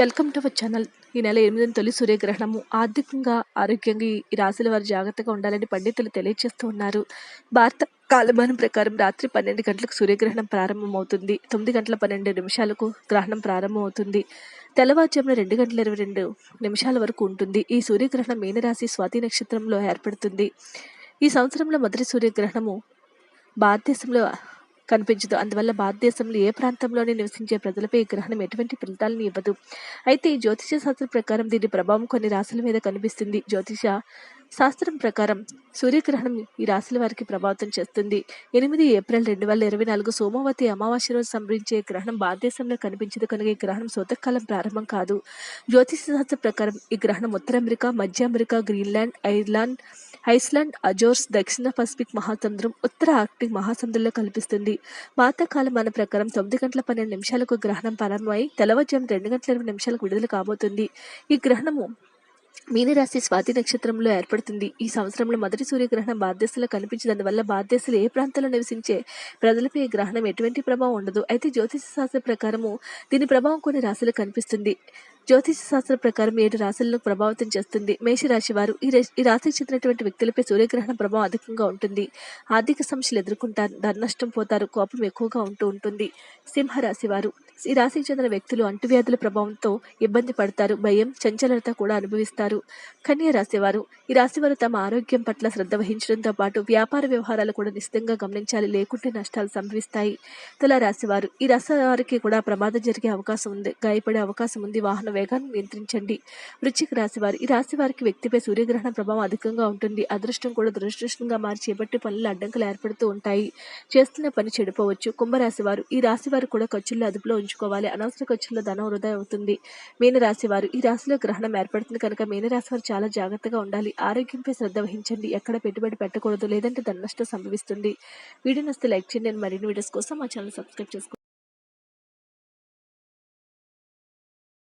Welcome to our channel. ఈ నెల ఎనిమిదిన తొలి సూర్యగ్రహణము. ఆర్థికంగా ఆరోగ్యంగా ఈ రాశుల వారు జాగ్రత్తగా ఉండాలని పండితులు తెలియజేస్తూ ఉన్నారు. భారత కాలమానం ప్రకారం రాత్రి పన్నెండు గంటలకు సూర్యగ్రహణం ప్రారంభమవుతుంది. తొమ్మిది గంటల పన్నెండు నిమిషాలకు గ్రహణం ప్రారంభమవుతుంది. తెల్లవారుజామున రెండు గంటల ఇరవై రెండు నిమిషాల వరకు ఉంటుంది. ఈ సూర్యగ్రహణం మీనరాశి స్వాతి నక్షత్రంలో ఏర్పడుతుంది. ఈ సంవత్సరంలో మొదటి సూర్యగ్రహణము భారతదేశంలో కనిపించదు. అందువల్ల భారతదేశంలో ఏ ప్రాంతంలోనే నివసించే ప్రజలపై ఈ గ్రహణం ఎటువంటి ఫలితాలను ఇవ్వదు. అయితే ఈ జ్యోతిష శాస్త్రం ప్రకారం దీని ప్రభావం కొన్ని రాశుల మీద కనిపిస్తుంది. జ్యోతిష శాస్త్రం ప్రకారం సూర్యగ్రహణం ఈ రాశుల వారికి ప్రభావితం చేస్తుంది. ఎనిమిది ఏప్రిల్ రెండు వేల ఇరవై నాలుగు సోమవతి అమావాస్య రోజు సంభరించే గ్రహణం భారతదేశంలో కనిపించదు కనుక ఈ గ్రహణం శోతకాలం ప్రారంభం కాదు. జ్యోతిష శాస్త్ర ప్రకారం ఈ గ్రహణం ఉత్తర అమెరికా మధ్య America Greenland Ireland Iceland Azores దక్షిణ పసిఫిక్ మహాసముద్రం ఉత్తర ఆర్క్టిక్ మహాసముద్రంలో కల్పిస్తుంది పాతకాలం మన ప్రకారం తొమ్మిది గంటల పన్నెండు నిమిషాలకు గ్రహణం ప్రారంభమై తెల్లవారుజాము రెండు గంటల ఇరవై నిమిషాలకు విడుదల కాబోతుంది. ఈ గ్రహణము మీనరాశి స్వాతి నక్షత్రంలో ఏర్పడుతుంది. ఈ సంవత్సరంలో మొదటి సూర్యగ్రహణం భారతదేశంలో కనిపించదందువల్ల భారతదేశంలో ఏ ప్రాంతంలో నివసించే ప్రజలపై ఈ గ్రహణం ఎటువంటి ప్రభావం ఉండదు. అయితే జ్యోతిష శాస్త్ర ప్రకారము దీని ప్రభావం కొన్ని రాశులు కనిపిస్తుంది. జ్యోతిష శాస్త్ర ప్రకారం ఏడు రాశులను ప్రభావితం చేస్తుంది. మేషరాశి వారు ఈ ఈ రాశికి చెందినటువంటి వ్యక్తులపై సూర్యగ్రహణ ప్రభావం అధికంగా ఉంటుంది. ఆర్థిక సమస్యలు ఎదుర్కొంటారు. ధన నష్టం పోతారు. కోపం ఎక్కువగా ఉంటూ ఉంటుంది. సింహరాశి వారు ఈ రాశికి చెందిన వ్యక్తులు అంటువ్యాధుల ప్రభావంతో ఇబ్బంది పడతారు. భయం చంచలత కూడా అనుభవిస్తారు. కన్య రాశివారు ఈ రాశివారు తమ ఆరోగ్యం పట్ల శ్రద్ధ వహించడంతో పాటు వ్యాపార వ్యవహారాలు కూడా నిశ్చితంగా గమనించాలి. లేకుంటే నష్టాలు సంభవిస్తాయి. తుల రాశివారు ఈ రాశి వారికి కూడా ప్రమాదం జరిగే అవకాశం ఉంది. గాయపడే అవకాశం ఉంది. వాహన వేగాన్ని నియంత్రించండి. వృశ్చిక రాశివారు ఈ రాశి వారికి వ్యక్తిపై సూర్యగ్రహణ ప్రభావం అధికంగా ఉంటుంది. అదృష్టం కూడా దురదృష్టంగా మారి చేపట్టే పనులు అడ్డంకులు ఏర్పడుతూ ఉంటాయి. చేస్తున్న పని చెడిపోవచ్చు. కుంభరాశి వారు ఈ రాశి వారు కూడా ఖర్చుల్లో అదుపులో ఉంచుకోవాలి. అనవసర ఖర్చుల్లో ధనం వృధా అవుతుంది. మీనరాశి వారు ఈ రాశిలో గ్రహణం ఏర్పడుతుంది కనుక మీనరాశి వారు చాలా జాగ్రత్తగా ఉండాలి. ఆరోగ్యంపై శ్రద్ధ వహించండి. ఎక్కడ పెట్టుబడి పెట్టకూడదు లేదంటే ధన నష్టం సంభవిస్తుంది. వీడియో నస్తే లైక్ చేయండి. మరిన్ని వీడియోస్ కోసం మా ఛానల్ సబ్స్క్రైబ్ చేసుకోండి.